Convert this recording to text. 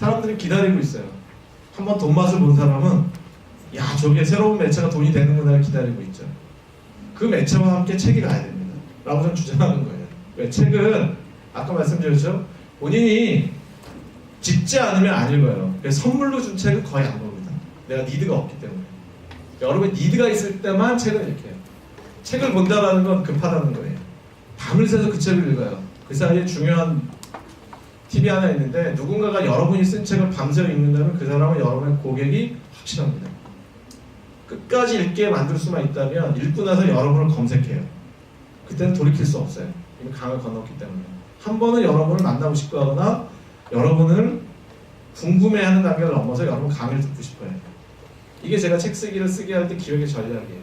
사람들이 기다리고 있어요. 한번 돈 맛을 본 사람은 야 저게 새로운 매체가 돈이 되는구나 기다리고 있죠. 그 매체와 함께 책이 가야 됩니다. 라고 저는 주장하는 거예요. 왜 책은 아까 말씀드렸죠. 본인이 집지 않으면 안 읽어요. 선물로 준 책은 거의 안 봅니다. 내가 니드가 없기 때문에. 여러분 니드가 있을 때만 책을 읽게요. 책을 본다라는 건 급하다는 거예요. 밤을 새서 그 책을 읽어요. 그 사이에 중요한 팁이 하나 있는데 누군가가 여러분이 쓴 책을 밤새 읽는다면 그 사람은 여러분의 고객이 확실합니다. 끝까지 읽게 만들 수만 있다면 읽고 나서 여러분을 검색해요. 그때는 돌이킬 수 없어요. 이미 강을 건넜기 때문에. 한 번은 여러분을 만나고 싶고 하거나 여러분을 궁금해하는 단계를 넘어서 여러분 강의를 듣고 싶어요. 이게 제가 책 쓰기를 쓰게 할 때 기억의 전략이에요.